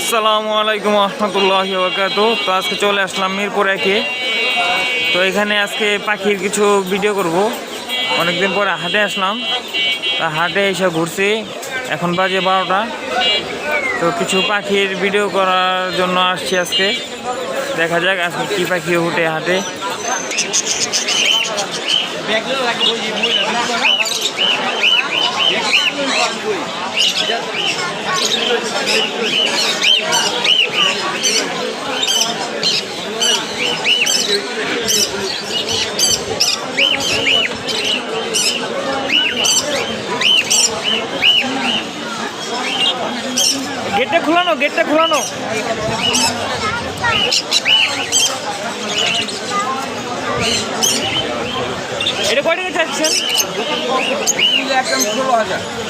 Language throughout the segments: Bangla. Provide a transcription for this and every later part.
আসসালামু আলাইকুম রহমতুল্লাহ তো আজকে চলে আসলাম মিরপুর একে। তো এখানে আজকে পাখির কিছু ভিডিও করব। অনেকদিন পরে হাটে আসলাম। তা হাটে এসে ঘুরছি। এখন বাজে বারোটা। তো কিছু পাখির ভিডিও করার জন্য আসছি আজকে। দেখা যাক আজকে কী পাখি উঠে হাটে। গেটটা খোলানো গেটটা খোলানো। এটা কয় চাচ্ছেন?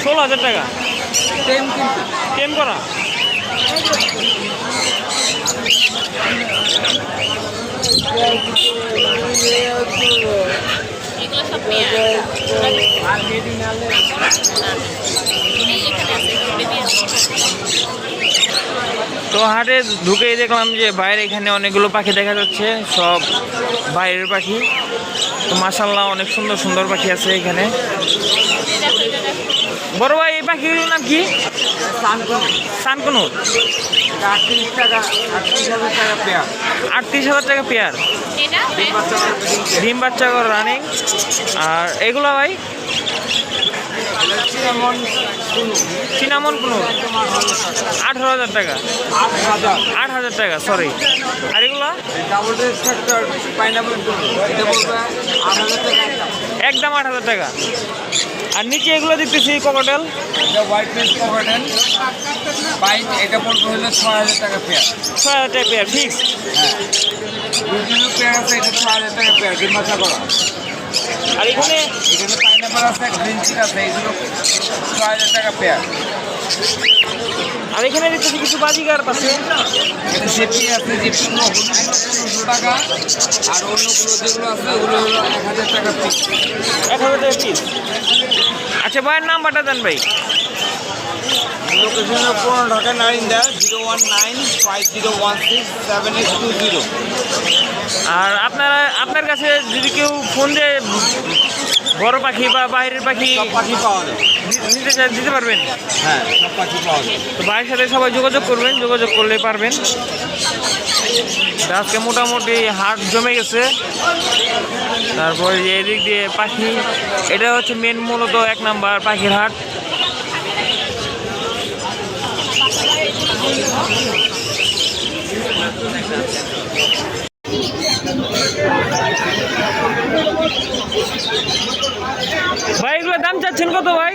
ষোলো হাজার টাকা। টেম করা। আর মেডি নালে এই এখানে আছে বেবি আছে তো হাটে ঢুকেই দেখলাম যে বাইরে এখানে অনেকগুলো পাখি দেখা যাচ্ছে সব বাইরের পাখি। তো মাসাল্লাহ অনেক সুন্দর সুন্দর পাখি আছে এখানে। বড় ভাই এই পাখিগুলোর নাম কি? সানকনুর। আটত্রিশ হাজার টাকা পেয়ার। ডিম বাচ্চা করে রানিং আর এগুলো ভাই? চিনামন কোনো আঠারো হাজার টাকা। আট হাজার আট টাকা সরি আর এগুলো? আট একদম আট হাজার টাকা। আর নিচে এগুলো দেখতেছি ককটেল হোয়াইট এটা পড়বে হলো ছয় হাজার টাকা পেয়ার ছয় হাজার টাকা পেয়ার ফিক্স হ্যাঁ। বিভিন্ন পেয়ার আছে এটা ছয় হাজার টাকা পেয়ার ডিম বাচ্চা করা আর এখানে এখানে পাইনাপল আছে গ্রিন চিক আছে এগুলো ছয় হাজার টাকা পেয়ার আর এখানে দেখতেছি কিছু বাজিগার আছে। জেপি আছে জেপিগুলো টাকা আর অন্যগুলো যেগুলো আছে ওগুলো হলো এক হাজার টাকা পিস এক হাজার টাকা পিস আচ্ছা ভাইয়ের নাম্বারটা দেন ভাই। লোকেশন পুরনো Dhaka Narinda zero one nine five zero one six seven eight two zero. আর আপনারা আপনার কাছে যদি কেউ ফোন দিয়ে বড় পাখি বা বাইরের পাখি সব পাখি পাওয়া যায়। নিতে দিতে পারবেন? হ্যাঁ সব পাখি পাওয়া যায়। তো ভাইয়ের সাথে সবাই যোগাযোগ করবেন যোগাযোগ করলে পারবেন। আজকে মোটামুটি হাট জমে গেছে। তারপরে এদিক দিয়ে পাখি এটা হচ্ছে মেন মূলত এক নাম্বার পাখির হাট। ভাই এগুলোর দাম চাচ্ছেন কত ভাই?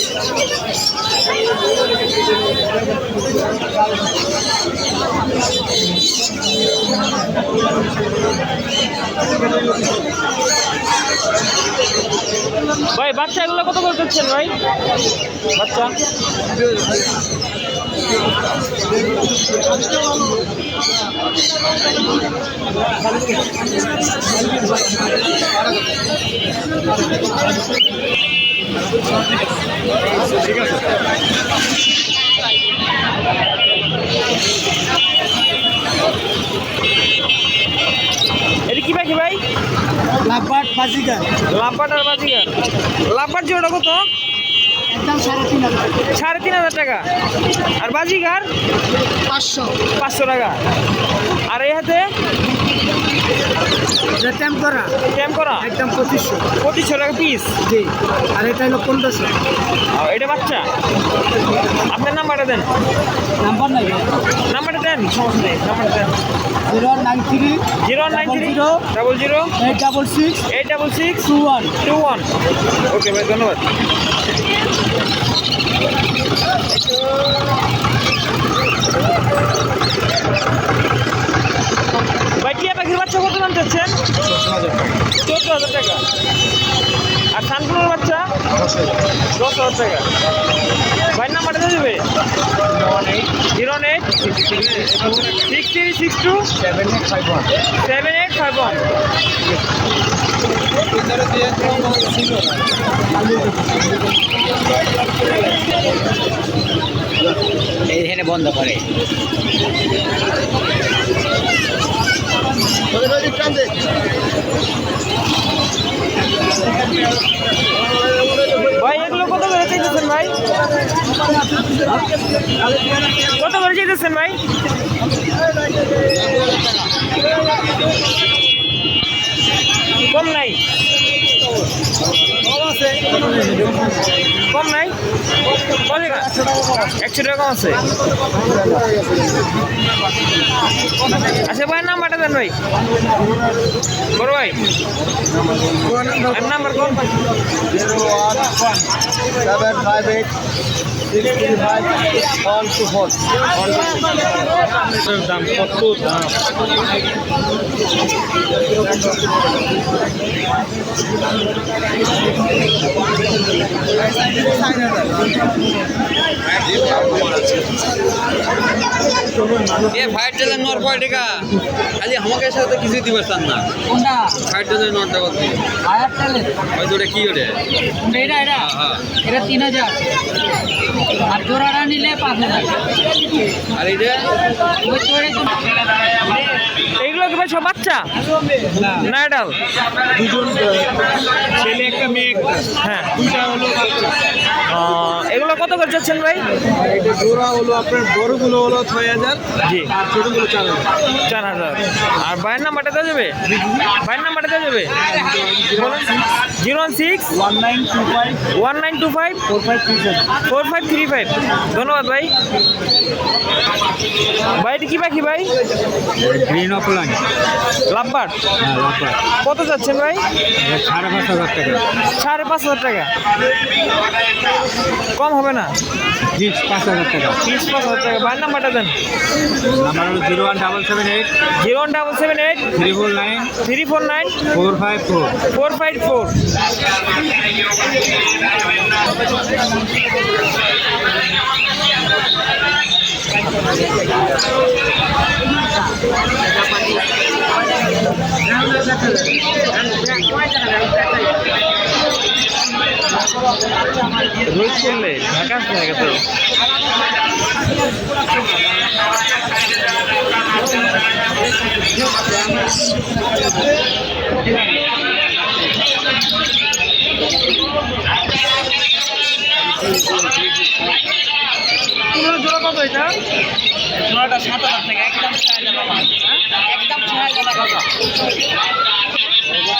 ভাই বাচ্চা এগুলো কত করে দিচ্ছেন ভাই? বাচ্চা? এটা কি পাখি ভাই? লাভবাট বাজিকার লাভবাট আর বাজিগার। লাভবাট যে ওটা কত সাড়ে তিন হাজার টাকা। আর বাজিগার? পাঁচশো। পাঁচশো টাকা। আর এই হাতে? এটা ট্যাম্প করা ক্যাম্প করা একদম পঁচিশশো। পঁচিশশো টাকা পিস জি। আর এটা হলো পনেরোশো। এটা বাচ্চা? আপনার নাম্বারটা দেন। নাম্বার নাই নাম্বারটা দেন। সমস্যা নেই নাম্বারটা দেন। Zero nine three zero nine three zero double zero eight double six eight double six two one. Two one. Okay ভাই ধন্যবাদ। পাখির বাচ্চা কত দাম চাচ্ছেন? চোদ্দ হাজার টাকা। আর সানফুলের বাচ্চা? দশ হাজার টাকা। ভাইয়ের নাম্বারটা দিয়ে দেবে? Zero eight. Six three six two. Seven eight five one seven eight five one এইখানে বন্ধ করে। ভাই এগুলো কত করে চাইতেছেন ভাই? কত করে চাইতেছেন ভাই? কম নাই? কম নাই? একশো টাকা আছে। আচ্ছা ভাই নাম্বারটা দেন ভাই। বড় ভাই নাম্বার কোন? সেভেন ফাইভ এইট দাম কত দাম এ ফাইভ টেলের নর কয় টাকা? খালি আমাকে সাথে কিছু দিবে চান না। কোনটা? ফাইভ টেলের নরটা কত হায়ার টেলের হয়তো ওটা কি ওটা এটা এটা? হ্যাঁ এটা তিন হাজার। আর জোড়াটা নিলে পাঁচ হাজার। আর তো এইগুলো কি সব বাচ্চা? না। এটা দুজন ছেলে একটা হ্যাঁ। দুইটা হলো এগুলো কত করে যাচ্ছেন ভাই? এটা জোড়া হলো আপনার বড়গুলো হলো ছয় হাজার জি। আর ছোটগুলো চার হাজার। চার হাজার। আর ভাইয়ের নাম্বারটা দেওয়া যাবে? ভাইয়ের নাম্বারটা দেওয়া যাবে? Zero one six. One nine two five. One nine two five. Four five three seven. Four five three five. ধন্যবাদ ভাই। ভাই এটা কি পাখি ভাই? গ্রিন অফলাইন লাভবার হ্যাঁ কত যাচ্ছেন ভাই? সাড়ে পাঁচ হাজার টাকা। সাড়ে পাঁচ হাজার টাকা। কম হবে না? জিন্স পাঁচ হাজার টাকা। তিরিশ পাঁচ হাজার টাকা। ভাইয়ের নাম্বারটা দেন। নাম্বার হলো zero one double seven eight zero one double seven eight three four nine three four nine four five four. Four five four. রোজ করলে ঢাকা হয়ে গেছে জোড়া কত এটা? জোড়াটা সাত হাজার টাকা একদম ছয় হাজার টাকা একদম ছয় হাজার টাকা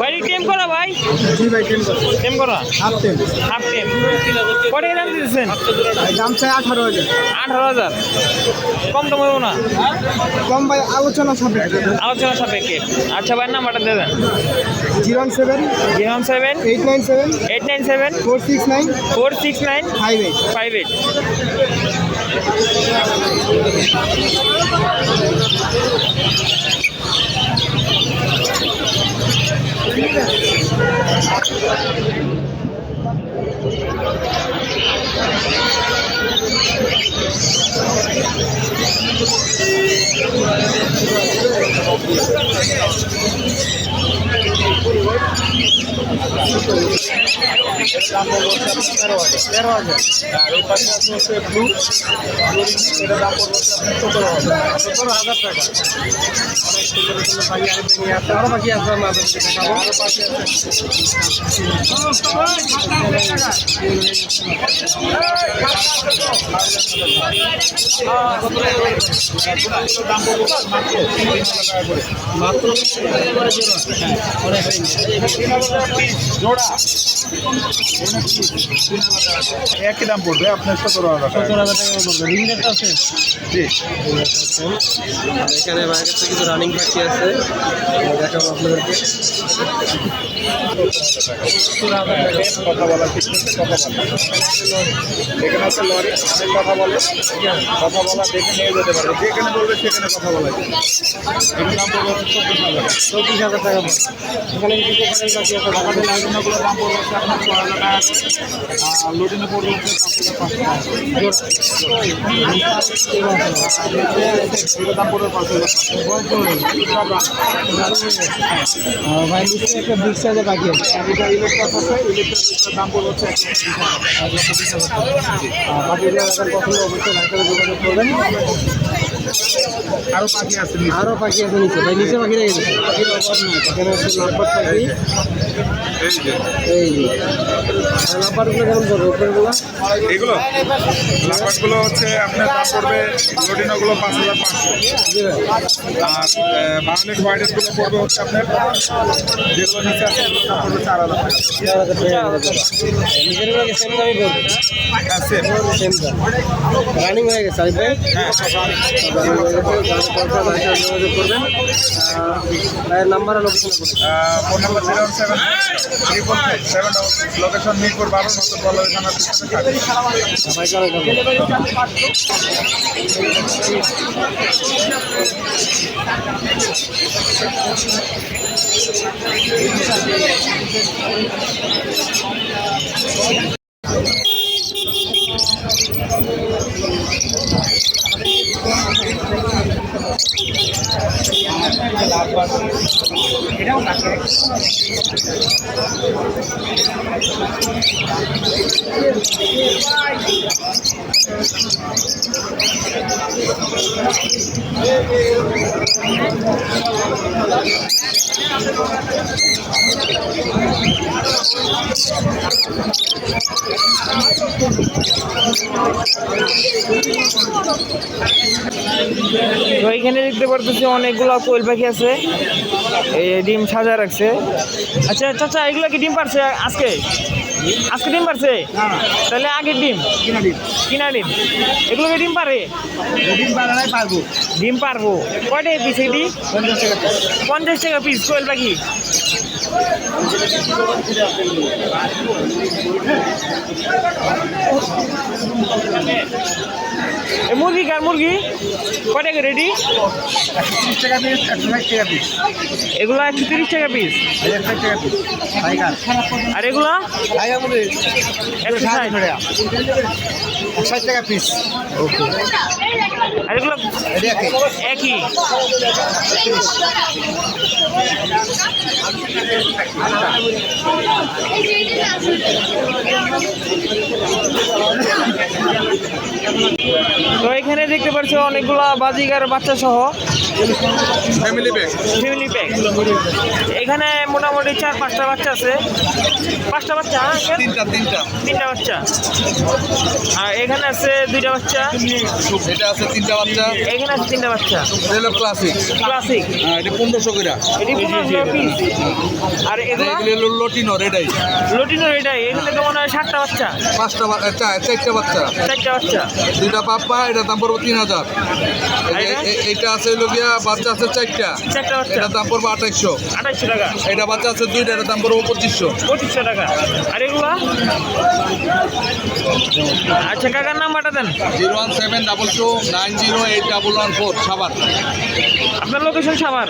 ভাই টিম করা ভাই? জি ভাই টিম করা? টিম করা হাফ টিম হাফ টিম কত দাম দিয়েছেন? দাম চাই আঠারো হাজার। আঠারো হাজার। কম দাম হবে না। কম ভাই আলোচনা সাপে আলোচনা সাপেক্ষে। আচ্ছা ভাই নাম্বারটা দেবেন জিরো 07 সেভেন chamou তেরো হাজার আর এই পাশে আছে হচ্ছে ব্লু এটা দাম পড়বে সতেরো হাজার সতেরো হাজার টাকা মাত্র একই দাম পড়বে আপনার সতেরো হাজার টাকা। সত্তর হাজার টাকা পড়বে। রিংনেট আছে? জি। আর এখানে আমার কাছে কিছু রানিং পাখি আছে। দেখাবো আপনাদেরকে। কথা বলা ঠিক আছে কথা বলা এখানে আছে লরি অনেক কথা বলে। কথা বলা দেখে নিয়ে যেতে পারবে যেখানে বলবে সেখানে কথা বলা এটার দাম পড়বে চব্বিশ হাজার টাকা। চব্বিশ হাজার টাকা এখানে কিছু পাখি আছে। লাইটিনগুলোর দাম পড়বে আপনার ছ হাজার টাকা। লোডিনে পড়বে ভাই নিশ্চয়ই একটা বিগ সাইজের পাখি আছে এটা ইলেকট্রাস আছে ইলেকট্রাসের দাম পড়বে হচ্ছে পাখিগুলো এখন পছন্দ অবশ্যই যোগাযোগ করবেন আরও পাখি আছে। আরও পাখি আছে নিচে। ভাই নিচে পাখি রেখে দিচ্ছে পাখির অভাব নাই এখানে হচ্ছে লাভবাট পাখি। এই যে। এই কেমন পড়বে উপরেগুলো? এগুলো? লাফাটগুলো হচ্ছে আপনার দাম পড়বে লোডিনোগুলো পাঁচ হাজার পাঁচশো। আর পড়বে হচ্ছে আপনার যেগুলো নিচে আছে পড়বে চার হাজার টাকা। চার হাজার টাকা করে দেবে। নিজেরগুলো সেম দামই পড়বে? হ্যাঁ সেম সেম দাম। রানিং হয়ে গেছে ভাই? হ্যাঁ যোগাযোগ করবেন ভাইয়ের নাম্বার আর location phone number zero seven triple five seven location Mirpur বারো নতুন ভাইকে ধন্যবাদ তো এখানে দেখতে পারতেছি অনেকগুলো কোয়েল পাখি আছে। এই ডিম সাজা রাখছে। আচ্ছা চাচা এগুলো কি ডিম পারছে আজকে? আজকে ডিম পারছে? তাহলে আগের ডিম? কিনা ডিম। এগুলো কি ডিম পারে? ডিম পারব। ডিম পারব। কয়টা পিস এটি পঞ্চাশ টাকা পঞ্চাশ টাকা পিস কোয়েল পাখি। মুরগি কার মুরগি? কয়টা করে রেডি তিরিশ টাকা পিস একশো ষাট টাকা পিস এগুলো একশো তিরিশ টাকা পিস আর এগুলো? ষাট। ষাট টাকা পিস আর এগুলো একই? তো এখানে দেখতে পাচ্ছ অনেকগুলা বাজিগার বাচ্চা সহ ফ্যামিলি ব্যাগ ফ্যামিলি প্যাক এখানে মোটামুটি চার পাঁচটা বাচ্চা আছে। পাঁচটা বাচ্চা হ্যাঁ, তিনটা তিনটা। তিনটা বাচ্চা। আর এখানে আছে দুইটা বাচ্চা। এটা আছে তিনটা বাচ্চা। এখানে আছে তিনটা বাচ্চা। এটা হলো ক্লাসিক ক্লাসিক হ্যাঁ এটা পনেরোশো করে। আর এগুলো? হলো লটিনো রেডাই। লটিনো এটাই এখানে তো মনে হয় সাতটা বাচ্চা। পাঁচটা বা- আহ, চা- চারটা বাচ্চা। চারটা বাচ্চা। দুইটা পাপ্পা এটা দাম পড়বে তিন হাজার। এটা? আছে হলো গিয়া বাচ্চা আছে চারটা। চারটা দাম পড়বে আঠাইশশো। আঠাইশশো টাকা। এটা বাচ্চা আছে দুইটা এটা দাম পড়বে পঁচিশশো। পঁচিশশো টাকা। আর এগুলো? আচ্ছা কাকার নাম্বারটা দেন। Zero one seven double two nine zero eight double one four সাবার আপনার লোকেশন সাভার।